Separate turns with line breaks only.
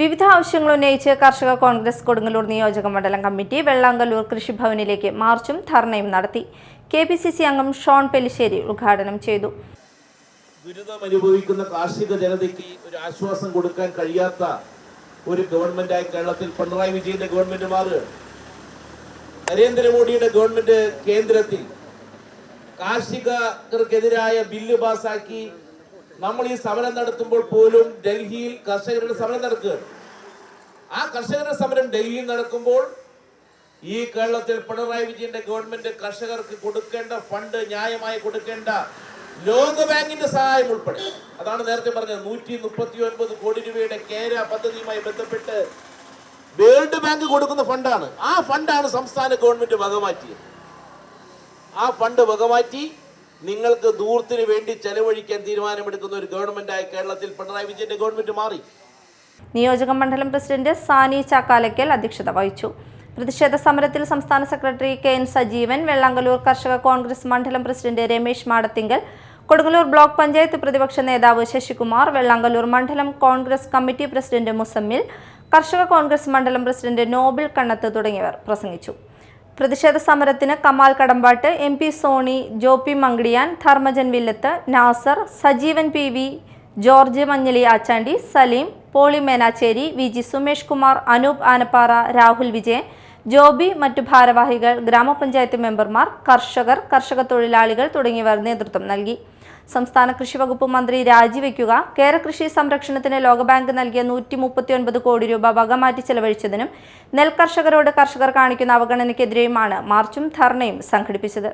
വിവിധ ആവശ്യങ്ങൾ ഉന്നയിച്ച് കർഷക കോൺഗ്രസ് കൊടുങ്ങല്ലൂർ നിയോജക മണ്ഡലം കമ്മിറ്റി വെള്ളാങ്കല്ലൂർ കൃഷിഭവനിലേക്ക് മാർച്ചും ധർണയും നടത്തി. കെ പി സി സി അംഗം ഷോൺ പെലിശ്ശേരി ഉദ്ഘാടനം ചെയ്തു.
ദുരിതം അനുഭവിക്കുന്ന കാർഷിക ജനതയ്ക്ക് ഒരു ആശ്വാസം കൊടുക്കാൻ കഴിയാത്ത ഒരു ഗവൺമെന്റായി കേരളത്തിൽ പിണറായി വിജയന്റെ ഗവൺമെന്റ് മാറുകയാണ്. നരേന്ദ്രമോദിയുടെ ഗവൺമെന്റ് കേന്ദ്രത്തിൽ കാർഷികർക്കെതിരായ ബില്ല് പാസാക്കി നമ്മൾ ഈ സമരം നടത്തുമ്പോൾ പോലും ഡൽഹിയിൽ കർഷകരുടെ സമരം നടക്കുകയാണ് ആ കർഷകരുടെ സമരം ഡൽഹിയിൽ നടക്കുമ്പോൾ ഈ കേരളത്തിൽ പിണറായി വിജയന്റെ ഗവൺമെന്റ് കർഷകർക്ക് കൊടുക്കേണ്ട ഫണ്ട് ന്യായമായി കൊടുക്കേണ്ട ലോക ബാങ്കിന്റെ സഹായം ഉൾപ്പെടെ. അതാണ് നേരത്തെ പറഞ്ഞത് നൂറ്റി മുപ്പത്തി ഒൻപത് കോടി രൂപയുടെ കേര പദ്ധതിയുമായി ബന്ധപ്പെട്ട് വേൾഡ് ബാങ്ക് കൊടുക്കുന്ന ഫണ്ടാണ്. ആ ഫണ്ടാണ് സംസ്ഥാന ഗവൺമെന്റ് വകമാറ്റിയത്. ആ ഫണ്ട് വകമാറ്റി നിങ്ങൾക്ക് ദൂരത്തിന് വേണ്ടി ചെലവഴിക്കാൻ തീരുമാനമെടുക്കുന്ന ഒരു ഗവൺമെന്റായി കേരളത്തിൽ പിണറായി വിജയന്റെ ഗവൺമെന്റ് മാറി.
നിയോജക മണ്ഡലം പ്രസിഡന്റ് സാനി ചാക്കാലയ്ക്കൽ അധ്യക്ഷത വഹിച്ചു. പ്രതിഷേധ സമരത്തിൽ സംസ്ഥാന secretary K N Sajeevan Vellangallur കർഷക കോൺഗ്രസ് മണ്ഡലം പ്രസിഡന്റ് രമേശ് മാടത്തിങ്കൽ കൊടുങ്ങല്ലൂർ ബ്ലോക്ക് പഞ്ചായത്ത് പ്രതിപക്ഷ നേതാവ് ശശികുമാർ വെള്ളാങ്കല്ലൂർ മണ്ഡലം കോൺഗ്രസ് കമ്മിറ്റി പ്രസിഡന്റ് മുസമ്മിൽ കർഷക കോൺഗ്രസ് മണ്ഡലം പ്രസിഡന്റ് നോബിൾ കണ്ണത്ത് തുടങ്ങിയവർ പ്രസംഗിച്ചു. പ്രതിഷേധ സമരത്തിന് Kamal Kadambattu M P Soni Joppi Mankadiyan Dharmajan Villath Nasar Sajeevan P V George Manjali Achandi Saleem Poly Menachery V G Sumesh Kumar Anoop Anappara Rahul Vijayan Joby മറ്റു ഭാരവാഹികൾ ഗ്രാമപഞ്ചായത്ത് മെമ്പർമാർ കർഷകർ കർഷക തൊഴിലാളികൾ തുടങ്ങിയവർ നേതൃത്വം നൽകി. സംസ്ഥാന കൃഷിവകുപ്പ് മന്ത്രി രാജിവെക്കുക. കേര കൃഷി സംരക്ഷണത്തിന് ലോകബാങ്ക് നൽകിയ നൂറ്റി മുപ്പത്തിയൊൻപത് കോടി രൂപ വകമാറ്റി ചെലവഴിച്ചതിനും നെൽകർഷകരോട് കർഷകർ കാണിക്കുന്ന അവഗണനയ്ക്കെതിരെയുമാണ് മാർച്ചും ധർണയും സംഘടിപ്പിച്ചത്.